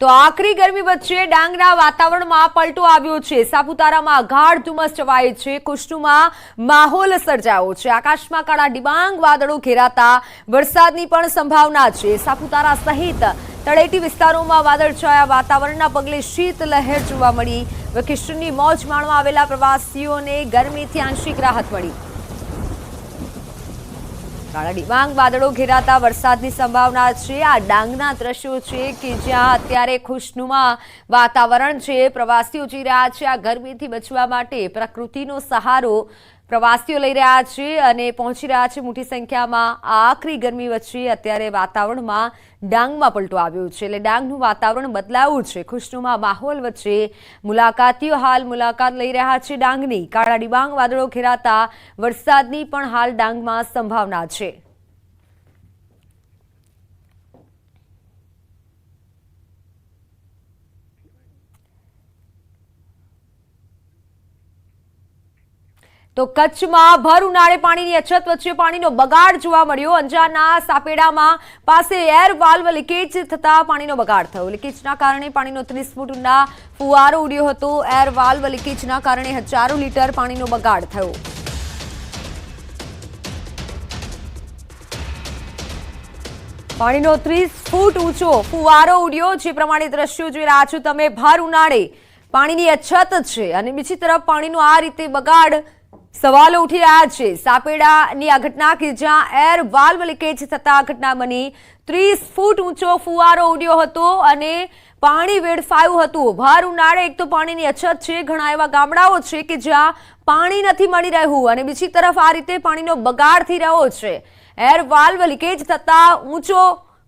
તો આકરી ગરમી વચ્ચે ડાંગના વાતાવરણમાં પલટો આવ્યો છે. સાપુતારામાં ગાઢ ધુમ્મસ છવાય છે. કુષ્ણુમાં માહોલ સર્જાયો છે. આકાશમાં કાળા ડિબાંગ વાદળો ઘેરાતા વરસાદની પણ સંભાવના છે. સાપુતારા સહિત તળેટી વિસ્તારોમાં વાદળછાયા વાતાવરણના પગલે શીતલહેર જોવા મળી. વેકેશનની મોજ માણવા આવેલા પ્રવાસીઓને ગરમીથી આંશિક રાહત મળી. કાળા ડિબાંગ વાદળો ઘેરાતા વરસાદની સંભાવના છે. આ ડાંગના દ્રશ્યો છે કે જ્યાં અત્યારે ખુશનુમા વાતાવરણ છે. પ્રવાસીઓ જઈ રહ્યા છે. આ ગરમીથી બચવા માટે પ્રકૃતિનો સહારો પ્રવાસીઓ લઈ રહ્યા છે અને પહોંચી રહ્યા છે. મોટી સંખ્યામાં આખરી ગરમી વચ્ચે અત્યારે વાતાવરણમાં ડાંગમાં પલટો આવ્યો છે એટલે ડાંગનું વાતાવરણ બદલાયું છે. ખુશનુમા માહોલ વચ્ચે મુલાકાતીઓ હાલ મુલાકાત લઈ રહ્યા છે ડાંગની. કાળા ડિબાંગ વાદળો ઘેરાતા વરસાદની પણ હાલ ડાંગમાં સંભાવના છે. તો કચ્છમાં ભર ઉનાળે પાણીની અછત વચ્ચે પાણીનો બગાડ જોવા મળ્યો. અંજારના સાપેડામાં પાસે એર વાલ્વ લીકેજ થતા પાણીનો બગાડ થયો. લીકેજના કારણે પાણીનો ત્રીસ ફૂટ ઊંડા ફુવારો ઉડ્યો હતો. એર વાલ્વ લીકેજના કારણે હજારો લીટર પાણીનો બગાડ થયો. પાણીનો ત્રીસ ફૂટ ઊંચો ફુવારો ઉડ્યો. જે પ્રમાણે દ્રશ્યો જોઈ રહ્યા છો તમે. ભર ઉનાળે પાણીની અછત છે અને બીજી તરફ પાણીનો આ રીતે બગાડ સવાલો ઉઠી રહ્યા છે. સાપેડાની આ ઘટના કે જ્યાં એર વાલ્વ લીકેજ થતા ઘટના બની. ત્રીસ ફૂટ ઊંચો ફુવારો ઉડ્યો હતો અને પાણી વેડફાયું હતું. ભાર ઉનાળે એક તો પાણીની અછત છે. ઘણા એવા ગામડાઓ છે કે જ્યાં પાણી નથી મળી રહ્યું અને બીજી તરફ આ રીતે પાણીનો બગાડ થઈ રહ્યો છે. એર વાલ્વ લીકેજ થતા ઊંચો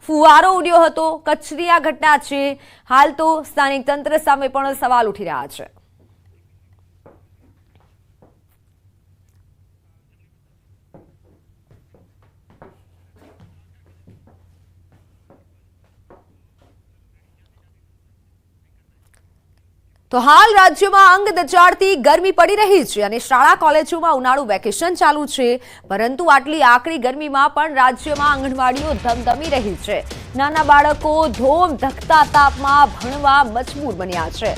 ફુવારો ઉડ્યો હતો. કચ્છની આ ઘટના છે. હાલ તો સ્થાનિક તંત્ર સામે પણ સવાલ ઉઠી રહ્યા છે. તો હાલ રાજ્યમાં અંગ દચાડતી ગરમી પડી રહી છે અને શાળા કોલેજોમાં ઉનાળુ વેકેશન ચાલુ છે. પરંતુ આટલી આકરી ગરમીમાં પણ રાજ્યમાં આંગણવાડીઓ ધમધમી રહી છે. નાના બાળકો ધોમ ધકતા તાપમાં ભણવા મજબૂર બન્યા છે.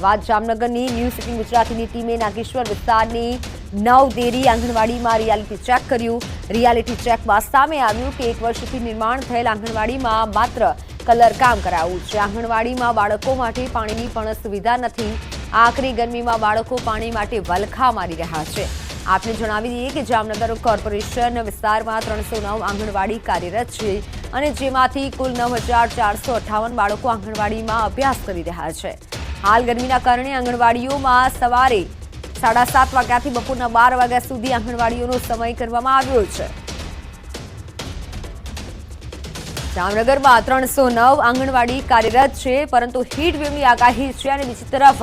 વાત જામનગરની ન્યૂઝ સિટી ગુજરાતીની ટીમે નાગેશ્વર વિસ્તારની નવ દેરી આંગણવાડીમાં રિયાલિટી ચેક કર્યું. રિયાલિટી ચેકમાં સામે આવ્યું કે એક વર્ષથી નિર્માણ થયેલ આંગણવાડીમાં માત્ર કલર કામ કરાવવું છે. આંગણવાડીમાં બાળકો માટે પાણીની પણ સુવિધા નથી. આકરી ગરમીમાં બાળકો પાણી માટે વલખા મારી રહ્યા છે. આપને જણાવી દઈએ કે જામનગર કોર્પોરેશન વિસ્તારમાં ત્રણસો નવ આંગણવાડી કાર્યરત છે અને જેમાંથી કુલ નવ હજાર ચારસો અઠ્ઠાવન બાળકો આંગણવાડીમાં અભ્યાસ કરી રહ્યા છે. હાલ ગરમીના કારણે આંગણવાડીઓમાં સવારે સાડા સાત વાગ્યાથી બપોરના બાર વાગ્યા સુધી આંગણવાડીઓનો સમય કરવામાં આવ્યો છે. જામનગરમાં ત્રણસો નવ આંગણવાડી કાર્યરત છે, પરંતુ વેવની આગાહી છે અને બીજી તરફ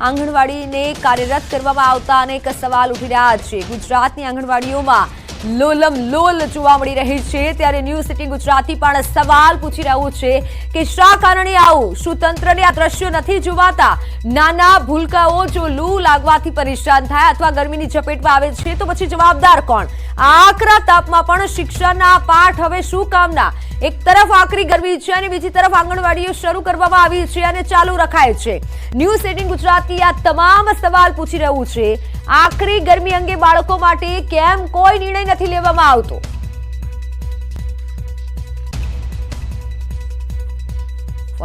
આંગણવાડીને કાર્યરત કરવામાં આવતા અનેક સવાલ ઉઠી રહ્યા છે. ગુજરાતની આંગણવાડીઓમાં લોલમ લોલ જોવા મળી રહી છે. ત્યારે ન્યૂઝ સિટી ગુજરાતી પણ સવાલ પૂછી રહ્યું છે કે શા કારણે આવું? શું તંત્રને આ દ્રશ્યો નથી જોવાતા? નાના ભૂલકાઓ જો લૂ લાગવાથી પરેશાન થાય અથવા ગરમીની ઝપેટમાં આવે છે તો પછી જવાબદાર કોણ? આકરા તાપમાં પણ શિક્ષણના પાઠ હવે શું કામના? એક તરફ આકરી ગરમી છે અને બીજી તરફ આંગણવાડીઓ શરૂ કરવામાં આવી છે અને ચાલુ રખાય છે. ન્યૂઝ એટીન ગુજરાતી આ તમામ સવાલ પૂછી રહ્યું છે. આકરી ગરમી અંગે બાળકો માટે કેમ કોઈ નિર્ણય નથી લેવામાં આવતો?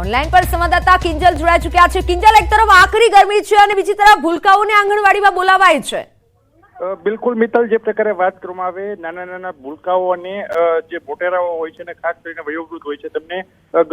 ઓનલાઈન પર સંવાદદાતા કિંજલ જોડાઈ ચુક્યા છે. કિંજલ, એક તરફ આખરી ગરમી છે અને બીજી તરફ ભૂલકાઓને આંગણવાડીમાં બોલાવાય છે. બિલકુલ મિત્તલ, જે પ્રકારે વાત કરવામાં આવે, નાના નાના ભૂલકાઓ અને જે મોટેરાઓ હોય છે ને ખાસ કરીને વયોવૃદ્ધ હોય છે, તેમને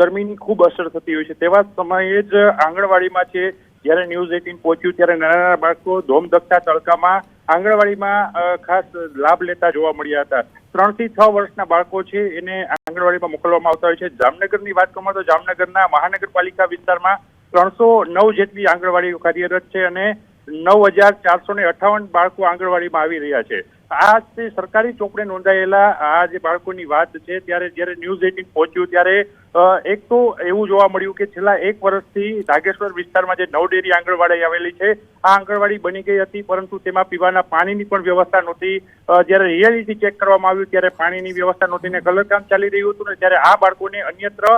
ગરમીની ખૂબ અસર થતી હોય છે. તેવા સમયે જ આંગણવાડીમાં છે જ્યારે ન્યૂઝ એટીન પહોંચ્યું ત્યારે નાના નાના બાળકો ધોમધકતા તડકામાં આંગણવાડીમાં ખાસ લાભ લેતા જોવા મળ્યા હતા. ત્રણથી છ વર્ષના બાળકો છે એને આંગણવાડીમાં મોકલવામાં આવતા હોય છે. જામનગરની વાત કરવામાં તો જામનગરના મહાનગરપાલિકા વિસ્તારમાં ત્રણસો નવ જેટલી આંગણવાડીઓ કાર્યરત છે અને નવ હજાર ચારસો ને અઠાવન બાળકો આંગણવાડીમાં આવી રહ્યા છે. આ જે સરકારી ચોકડે નોંધાયેલા આ જે બાળકોની વાત છે, ત્યારે જ્યારે ન્યૂઝ એટીન પહોંચ્યું ત્યારે એક તો એવું જોવા મળ્યું કે છેલ્લા એક વર્ષથી નાગેશ્વર વિસ્તારમાં જે નવડેરી આંગણવાડી આવેલી છે, આ આંગણવાડી બની ગઈ હતી, પરંતુ તેમાં પીવાના પાણીની પણ વ્યવસ્થા નહોતી. જ્યારે રિયાલિટી ચેક કરવામાં આવ્યું ત્યારે પાણીની વ્યવસ્થા નહોતી ને કલરકામ ચાલી રહ્યું હતું ને ત્યારે આ બાળકોને અન્યત્ર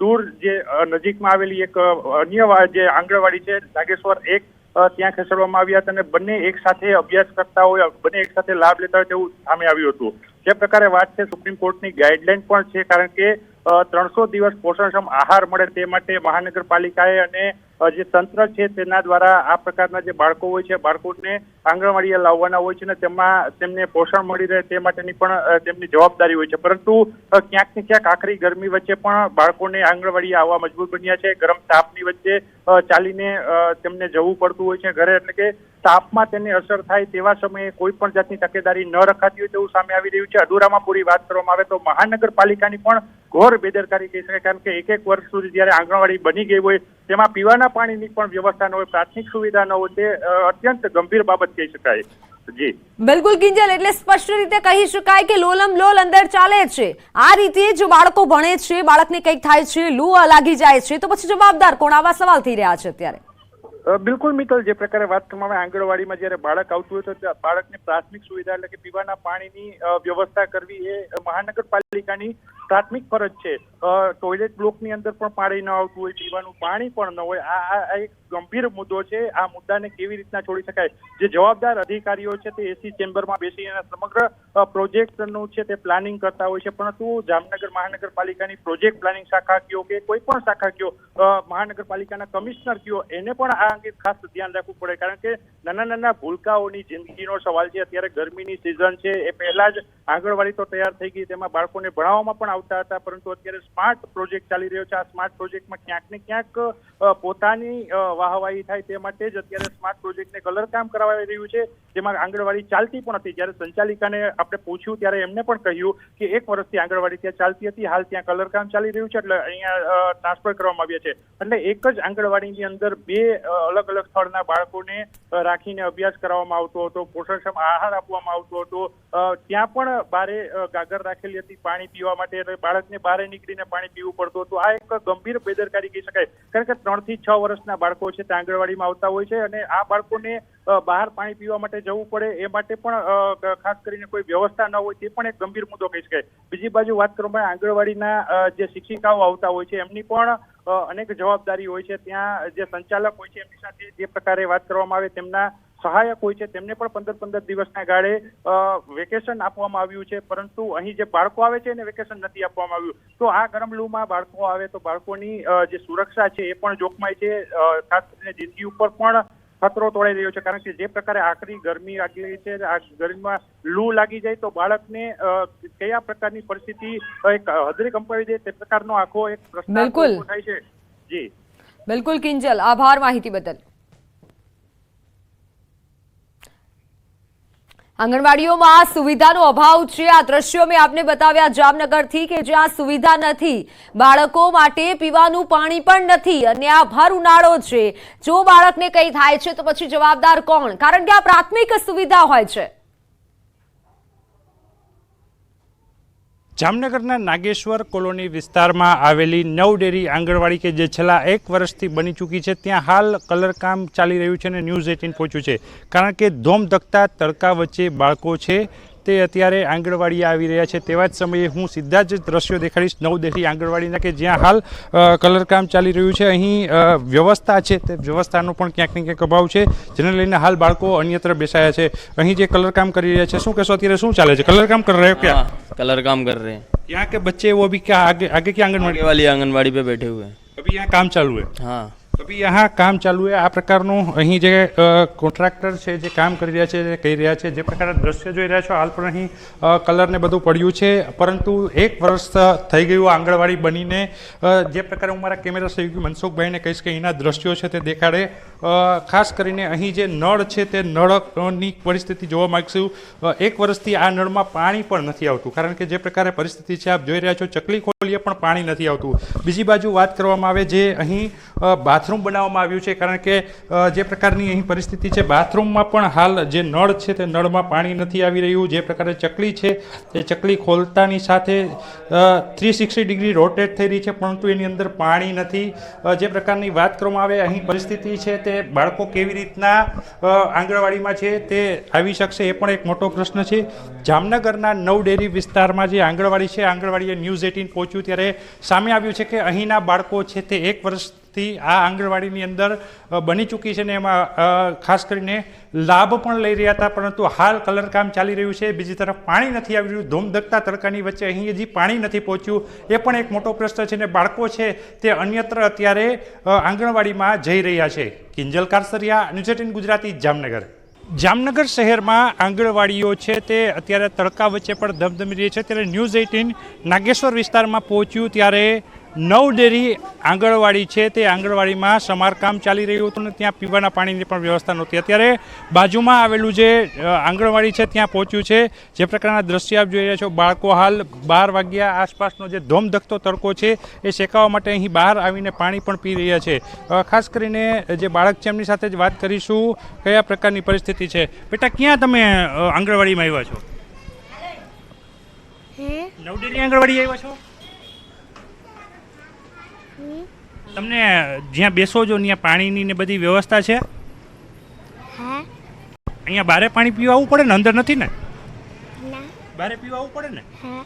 દૂર જે નજીકમાં આવેલી એક અન્ય જે આંગણવાડી છે નાગેશ્વર એક ત્યાં ખસેડવામાં આવ્યા હતા અને બંને એક સાથે અભ્યાસ કરતા હોય, બંને એક સાથે લાભ લેતા હોય તેવું સામે આવ્યું હતું. જે પ્રકારે વાત છે, સુપ્રીમ કોર્ટની ગાઈડલાઈન પણ છે, કારણ કે ત્રણસો દિવસ પોષણક્ષમ આહાર મળે તે માટે મહાનગરપાલિકાએ અને જે તંત્ર છે તેના દ્વારા આ પ્રકારના જે બાળકો હોય છે, બાળકોને આંગણવાડીએ લાવવાના હોય છે ને તેમાં તેમને પોષણ મળી રહે તે માટેની પણ તેમની જવાબદારી હોય છે. પરંતુ ક્યાંક ને ક્યાંક આખરી ગરમી વચ્ચે પણ બાળકોને આંગણવાડીએ આવવા મજબૂર બન્યા છે. ગરમ તાપની વચ્ચે ચાલીને તેમને જવું પડતું હોય છે ઘરે. એટલે કે તાપમાં તેને અસર થાય તેવા સમયે કોઈ પણ જાતની તકેદારી ન રખાતી હોય તેવું સામે આવી રહ્યું છે. અધૂરામાં પૂરી વાત કરવામાં આવે તો મહાનગરપાલિકાની પણ ઘોર બેદરકારી કહી શકાય. કારણ કે એક એક વર્ષ સુધી જ્યારે આંગણવાડી બની ગઈ હોય, તેમાં પીવાના પાણીની પણ વ્યવસ્થા ન હોય, પ્રાથમિક સુવિધા ન હોય, તે અત્યંત ગંભીર બાબત કહી શકાય. જી. બિલકુલ કિંજલ, એટલે સ્પષ્ટ રીતે કહી શકાય કે લોલમ લોલ અંદર ચાલે છે. આ રીતે જો બાળકો ભણે છે, બાળકને કંઈક થાય છે, લૂ લાગી જાય છે. તો પછી જવાબદાર કોણ? આવા સવાલ થઈ રહ્યા છે અત્યારે. બિલકુલ મિત્તલ, જે પ્રકારે વાત કરવામાં આવે આંગણવાડીમાં જ્યારે બાળક આવતું હોય તો બાળકને પ્રાથમિક સુવિધા એટલે કે પીવાના પાણીની વ્યવસ્થા કરવી એ મહાનગરપાલિકાની પ્રાથમિક ફરજ છે. ટોયલેટ બ્લોકની અંદર પણ પાણી ન આવતું હોય પીવાનું પાણી પણ ન હોય. આ આ એક ગંભીર મુદ્દો છે. આ મુદ્દાને કેવી રીતના છોડી શકાય? જે જવાબદાર અધિકારીઓ છે તે એસી ચેમ્બરમાં બેસીને સમગ્ર અ, પ્રોજેક્ટનું છે તે પ્લાનિંગ કરતા હોય છે. પરંતુ જામનગર મહાનગરપાલિકાની પ્રોજેક્ટ પ્લાનિંગ શાખા કયો કે કોઈ પણ શાખા કયો મહાનગરપાલિકાના કમિશનર કયો એને પણ આ અંગે ખાસ ધ્યાન રાખવું પડે. કારણ કે નાના નાના ભૂલકાઓની જિંદગીનો સવાલ છે. અત્યારે ગરમીની સિઝન છે. એ પહેલા જ આંગણવાડી તો તૈયાર થઈ ગઈ. તેમાં બાળકોને ભણાવવામાં પણ આવતા હતા, પરંતુ અત્યારે સ્માર્ટ પ્રોજેક્ટ ચાલી રહ્યો છે. આ સ્માર્ટ પ્રોજેક્ટમાં ક્યાંક ને ક્યાંક પોતાની વાહવાહી થાય તે માટે જ અત્યારે સ્માર્ટ પ્રોજેક્ટને કલર કામ કરાવી રહ્યું છે. જેમાં આંગણવાડી ચાલતી પણ હતી. જ્યારે સંચાલિકાને આપણે પૂછ્યું, ત્યારે એમને પણ કહ્યું કે એક વર્ષથી આંગણવાડી ત્યાં ચાલતી હતી. હાલ ત્યાં કલર કામ ચાલી રહ્યું છે. એટલે અહીંયા ટ્રાન્સફર કરવામાં આવ્યા છે. એટલે એક જ આંગણવાડીની અંદર બે અલગ અલગ સ્થળના બાળકોને રાખીને અભ્યાસ કરાવવામાં આવતો હતો. પોષણક્ષમ આહાર આપવામાં આવતો હતો. ત્યાં પણ બારે ગાગર રાખેલી હતી. પાણી પીવા માટે બાળકને બહાર નીકળીને પાણી પીવું પડતું હતું. આ એક ગંભીર બેદરકારી કહી શકાય. કારણ કે ત્રણથી છ વર્ષના બાળકો છે તે આંગણવાડીમાં આવતા હોય છે અને આ બાળકોને બહાર પાણી પીવા માટે જવું પડે એ માટે પણ ખાસ કરીને કોઈ વ્યવસ્થા ન હોય તે પણ એક ગંભીર મુદ્દો કહી શકાય. બીજી બાજુ વાત કરવામાં આંગણવાડીના જે શિક્ષિકાઓ આવતા હોય છે એમની પણ અનેક જવાબદારી હોય છે. ત્યાં જે સંચાલક હોય છે એમની સાથે જે પ્રકારે વાત કરવામાં આવે તેમના સહાયક હોય છે તેમને પણ પંદર પંદર દિવસના ગાળે વેકેશન આપવામાં આવ્યું છે. પરંતુ અહીં જે બાળકો આવે છે એને વેકેશન નથી આપવામાં આવ્યું. તો આ ગરમ લૂમાં બાળકો આવે તો બાળકોની જે સુરક્ષા છે એ પણ જોખમાય છે. ખાસ કરીને જિંદગી ઉપર પણ ખતરો તોડાઈ રહ્યો છે. કારણ કે જે પ્રકારે આકરી ગરમી લાગી રહી છે આ ગરમીમાં લૂ લાગી જાય તો બાળકને કયા પ્રકારની પરિસ્થિતિ એક હદરે કંપાવી દે તે પ્રકારનો આખો એક પ્રશ્ન થાય છે. જી. બિલકુલ કિંજલ આભાર માહિતી બદલ. આંગણવાડીઓમાં સુવિધાનો અભાવ છે. આ દ્રશ્યો મેં આપને બતાવ્યા જામનગરથી કે જ્યાં સુવિધા નથી, બાળકો માટે પીવાનું પાણી પણ નથી અને આ ભર ઉનાળો છે. જો બાળકને કંઈ થાય છે તો પછી જવાબદાર કોણ? કારણ કે આ પ્રાથમિક સુવિધા હોય છે. જામનગરના નાગેશ્વર કોલોની વિસ્તારમાં આવેલી નવડેરી આંગણવાડી કે જે છેલ્લા એક વર્ષથી બની ચૂકી છે, ત્યાં હાલ કલરકામ ચાલી રહ્યું છે અને ન્યૂઝ એટીન પહોંચ્યું છે. કારણ કે ધોમધકતા તડકા વચ્ચે બાળકો છે તે અત્યારે આંગણવાડીએ આવી રહ્યા છે તેવા જ સમયે હું સીધા જ દ્રશ્યો દેખાડીશ નવદેહી આંગણવાડીના કે જ્યાં હાલ અ, કલરકામ ચાલી રહ્યું છે અહીં અ, વ્યવસ્થા છે તે વ્યવસ્થાનો પણ ક્યાંક ને ક્યાંક અભાવ છે જેને લઈને હાલ બાળકો અન્યત્ર બેસાયા છે અહીં જે કલરકામ કરી રહ્યા છે શું કહેશો અત્યારે શું ચાલે છે કલરકામ કરી રહ્યો ક્યાં हाँ कलर काम कर रहे हैं यहाँ के बच्चे वो अभी क्या आगे आगे की आंगनबाड़ी आगे वाली आंगनबाड़ी पे बैठे हुए हैं अभी यहाँ काम चालू है हाँ અભી યહાં કામ ચાલુ હે આ પ્રકારનું અહીં જે કોન્ટ્રાક્ટર છે જે કામ કરી રહ્યા છે જે કહી રહ્યા છે જે પ્રકારના દ્રશ્ય જોઈ રહ્યા છો હાલ પણ અહીં કલરને બધું પડ્યું છે. પરંતુ એક વર્ષ થઈ ગયું આંગણવાડી બનીને જે પ્રકારે હું મારા કેમેરા સહયોગી મનસુખભાઈને કહીશ કે અહીંના દ્રશ્યો છે તે દેખાડે. ખાસ કરીને અહીં જે નળ છે તે નળની પરિસ્થિતિ જોવા માગશું. એક વર્ષથી આ નળમાં પાણી પણ નથી આવતું. કારણ કે જે પ્રકારે પરિસ્થિતિ છે આપ જોઈ રહ્યા છો ચકલી ખોલીએ પણ પાણી નથી આવતું. બીજી બાજુ વાત કરવામાં આવે જે અહીં અ, બાથરૂમ બનાવવામાં આવ્યું છે, કારણ કે જે પ્રકારની અહીં પરિસ્થિતિ છે, બાથરૂમમાં પણ હાલ જે નળ છે તે નળમાં પાણી નથી આવી રહ્યું, જે પ્રકારે ચકલી છે તે ચકલી ખોલતાની સાથે થ્રી સિક્સટી ડિગ્રી રોટેટ થઈ રહી છે, પરંતુ એની અંદર પાણી નથી. જે પ્રકારની વાત કરવામાં આવે, અહીં પરિસ્થિતિ છે તે બાળકો કેવી રીતના આંગણવાડીમાં છે તે આવી શકશે એ પણ એક મોટો પ્રશ્ન છે. જામનગરના નવ ડેરી વિસ્તારમાં જે આંગણવાડી છે, આંગણવાડીએ ન્યૂઝ એટીન પહોંચ્યું ત્યારે સામે આવ્યું છે કે અહીંના બાળકો છે તે એક વર્ષથી આ આંગણવાડીની અંદર બની ચૂકી છે ને એમાં ખાસ કરીને લાભ પણ લઈ રહ્યા હતા, પરંતુ હાલ કલર કામ ચાલી રહ્યું છે. બીજી તરફ પાણી નથી આવી રહ્યું. ધૂમધકતા તડકાની વચ્ચે અહીં હજી પાણી નથી પહોંચ્યું. એ પણ એક મોટો પ્રશ્ન છે ને બાળકો છે તે અન્યત્ર અત્યારે આંગણવાડીમાં જઈ રહ્યા છે. Kinjal Karsariya, news eighteen Gujarati, Jamnagar. Jamnagar શહેરમાં આંગણવાડીઓ છે તે અત્યારે તડકા વચ્ચે પણ ધમધમી રહી છે. ત્યારે ન્યૂઝ એઇટીન નાગેશ્વર વિસ્તારમાં પહોંચ્યું ત્યારે નવ ડેરી આંગણવાડી છે તે આંગણવાડીમાં સમારકામ ચાલી રહ્યું હતું અને ત્યાં પીવાના પાણીની પણ વ્યવસ્થા નહોતી. અત્યારે બાજુમાં આવેલું જે આંગણવાડી છે ત્યાં પહોંચ્યું છે. જે પ્રકારના દ્રશ્ય આપ જોઈ રહ્યા છો બાળકો હાલ બાર વાગ્યા આસપાસનો જે ધોમધખતો તડકો છે એ શેકાવવા માટે અહીં બહાર આવીને પાણી પણ પી રહ્યા છે. ખાસ કરીને જે બાળક છે એમની સાથે જ વાત કરીશું કયા પ્રકારની પરિસ્થિતિ છે. બેટા ક્યાં તમે આંગણવાડીમાં આવ્યા છો? નવ નવડેરી આંગણવાડી આવ્યા છો? તમને જ્યાં બેસો છો ત્યાં પાણીની ને બધી વ્યવસ્થા છે? હા. અહીંયા બારે પાણી પીવા આવવું પડે ને? અંદર નથી ને? ના. બારે પીવા આવવું પડે ને? હા.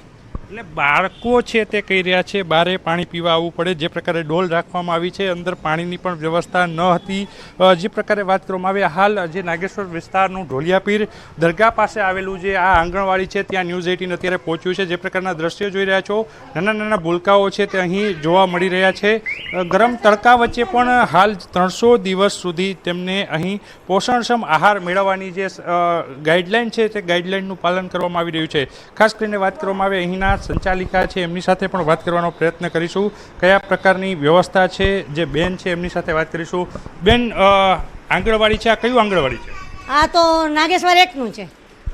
એટલે બાળકો છે તે કહી રહ્યા છે, બારે પાણી પીવા આવવું પડે. જે પ્રકારે ડોલ રાખવામાં આવી છે, અંદર પાણીની પણ વ્યવસ્થા ન હતી. જે પ્રકારે વાત કરવામાં આવી, હાલ જે નાગેશ્વર વિસ્તારનું ઢોલિયાપીર દરગાહ પાસે આવેલું જે આ આંગણવાડી છે, ત્યાં ન્યૂઝ એટીન અત્યારે પહોંચ્યું છે. જે પ્રકારના દ્રશ્યો જોઈ રહ્યા છો, નાના નાના ભૂલકાઓ છે તે અહીં જોવા મળી રહ્યા છે. ગરમ તડકા વચ્ચે પણ હાલ ત્રણસો દિવસ સુધી તેમને અહીં પોષણક્ષમ આહાર મેળવવાની જે ગાઈડલાઇન છે તે ગાઈડલાઈનનું પાલન કરવામાં આવી રહ્યું છે. ખાસ કરીને વાત કરવામાં આવે અહીંના સંચાલિકા છે એમની સાથે પણ વાત કરવાનો પ્રયત્ન કરીશું. કયા પ્રકારની વ્યવસ્થા છે જે બેન છે એમની સાથે વાત કરીશું. બેન આંગણવાડી છે આ કયું આંગણવાડી છે? આ તો નાગેશ્વર એકનું છે.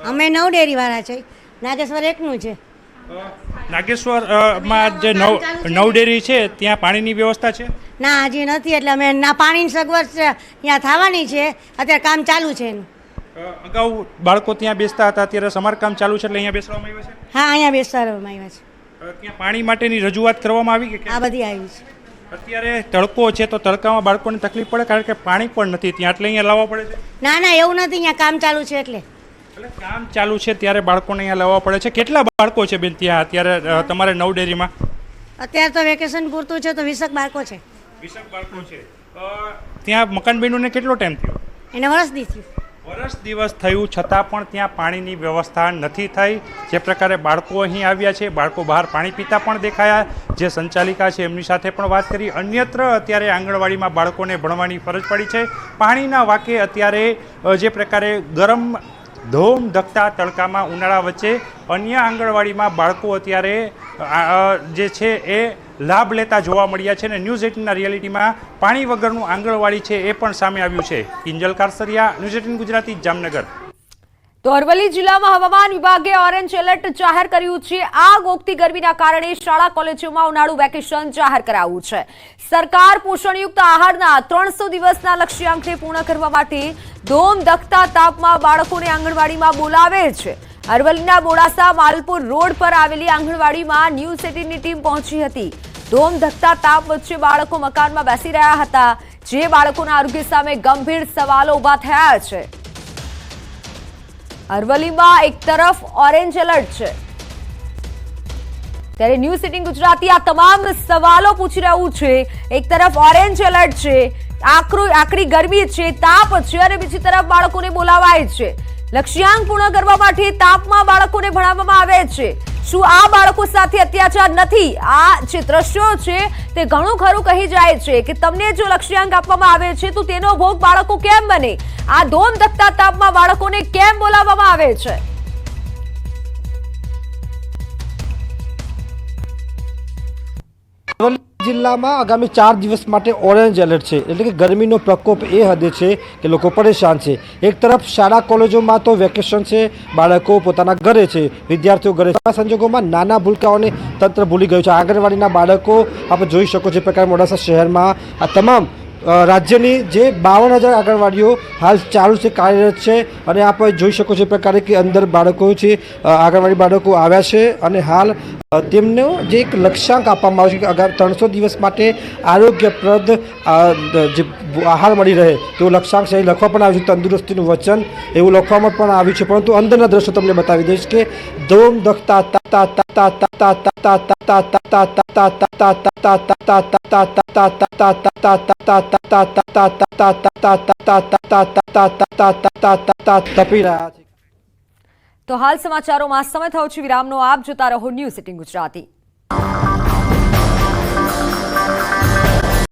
અમે નવ ડેરીવાળા છે. નાગેશ્વર એકનું છે. નાગેશ્વરમાં જે નવ નવ ડેરી છે ત્યાં પાણીની વ્યવસ્થા છે? ના હજી નથી એટલે અમે ના પાણીની સગવડ ત્યાં થવાની છે. અત્યારે કામ ચાલુ છે એનું. અગાઉ બાળકો ત્યાં બેસતા હતા અત્યારે સમારકામ ચાલુ છે એટલે અહીંયા બેસવામાં આવ્યા છે? હા અહીંયા બેસાડવામાં આવ્યા છે. ત્યાં પાણી માટેની રજૂઆત કરવામાં આવી કે? આ બધી આવી છે. અત્યારે તડકો છે તો તડકામાં બાળકોને તકલીફ પડે કારણ કે પાણી પણ નથી ત્યાં એટલે અહીંયા લાવવા પડે છે? ના ના એવું નથી અહીંયા કામ ચાલુ છે એટલે. એટલે કામ ચાલુ છે ત્યારે બાળકોને અહીંયા લાવવા પડે છે. કેટલા બાળકો છે બેન ત્યાં અત્યારે તમારે નવ ડેરીમાં? અત્યારે તો વેકેશન પૂરતું છે તો વીસક બાળકો છે. વીસક બાળકો છે. ત્યાં મકાન બન્યુંને કેટલો ટાઈમ થયો? એને વર્ષ દી થયું. વર્ષ દિવસ થયું, છતાં પણ ત્યાં પાણીની વ્યવસ્થા નથી થઈ. જે પ્રકારે બાળકો અહીં આવ્યા છે, બાળકો બહાર પાણી પીતા પણ દેખાયા. જે સંચાલિકા છે, એમની સાથે પણ વાત કરી. અન્યત્ર અત્યારે આંગણવાડીમાં બાળકોને ભણવાની ફરજ પડી છે. પાણીના વાકે અત્યારે જે પ્રકારે ગરમ ધોમ ધકતા તડકામાં ઉનાળા વચ્ચે અન્ય આંગણવાડીમાં બાળકો અત્યારે જે છે એ લાભ લેતા જોવા મળ્યા છે અને ન્યૂઝ એટીનના રિયાલિટીમાં પાણી વગરનું આંગણવાડી છે એ પણ સામે આવ્યું છે. Kinjal Karsariya, news eighteen Gujarati, Jamnagar. તો અરવલ્લી જિલ્લામાં હવામાન વિભાગે ઓરેન્જ એલર્ટ જાહેર કર્યું છે. આગ ઓગતી ગરમીના કારણે શાળા કોલેજોમાં ઉનાળુ વેકેશન જાહેર કરાવ્યું છે. સરકાર પોષણયુક્ત આહારના ત્રણસો દિવસના લક્ષ્યાંકને પૂર્ણ કરવા માટે ધોમ ધકતા તાપમાં બાળકોને આંગણવાડીમાં બોલાવે છે. અરવલ્લીના મોડાસા માલપુર રોડ પર આવેલી આંગણવાડીમાં ન્યૂઝ એટીનની ટીમ પહોંચી હતી. ધોમ ધકતા તાપ વચ્ચે બાળકો મકાનમાં બેસી રહ્યા હતા. જે બાળકોના આરોગ્ય સામે ગંભીર સવાલો ઊભા થયા છે. અરવલ્લીમાં એક તરફ ઓરેન્જ એલર્ટ છે. ત્યારે ન્યૂઝ સિટિંગ ગુજરાતી આ તમામ સવાલો પૂછી રહ્યું છે. એક તરફ ઓરેન્જ એલર્ટ છે. આકરું આકરી ગરમી છે, તાપ છે અને બીજી તરફ બાળકોને બોલાવાય છે. લક્ષ્યાંક પૂર્ણ કરવા માટે તાપમાં બાળકોને ભણાવવામાં આવે છે. શું આ બાળકો સાથે અત્યાચાર નથી? આ જે દ્રશ્યો છે તે ઘણું ખરું કહી જાય છે કે તમને જો લક્ષ્યાંક આપવામાં આવે છે તો તેનો ભોગ બાળકો કેમ બને? આ ધોમ ધકતા તાપમાં બાળકોને કેમ બોલાવવામાં આવે છે? જિલ્લામાં આગામી ચાર દિવસ માટે ઓરેન્જ એલર્ટ છે. એટલે કે ગરમીનો પ્રકોપ એ હદે છે કે લોકો પરેશાન છે. એક તરફ શાળા કોલેજોમાં તો વેકેશન છે, બાળકો પોતાના ઘરે છે, વિદ્યાર્થીઓ ઘરે. આ સંજોગોમાં નાના ભૂલકાઓને તંત્ર ભૂલી ગયું છે. આંગણવાડીના બાળકો આપણે જોઈ શકો છો પ્રકાર મોડાસા શહેરમાં આ તમામ રાજ્યની જે બાવન હજાર આંગણવાડીઓ હાલ ચાલુ છે કાર્યરત છે અને આપ જોઈ શકો છો એ પ્રકારે કે અંદર બાળકો છે આંગણવાડી બાળકો આવ્યા છે અને હાલ તેમનો જે એક લક્ષ્યાંક આપવામાં આવ્યો છે કે આગામી ત્રણસો દિવસ માટે આરોગ્યપ્રદ જે આહાર મળી રહે તેવો લક્ષ્યાંક છે એ લખવા પણ આવ્યું છે તંદુરસ્તીનું વચન એવું લખવામાં પણ આવ્યું છે પરંતુ અંદરના દ્રશ્યો તમને બતાવી દઈશ કે ધોમ દખતા તા તા તા તા તા તા તા તા તા તા તા તા તા તપી રહ્યા છે તો હાલ સમાચારોમાં સમય થયો છે વિરામનો. આપ જોતા રહો ન્યૂઝ સિટી ગુજરાતી.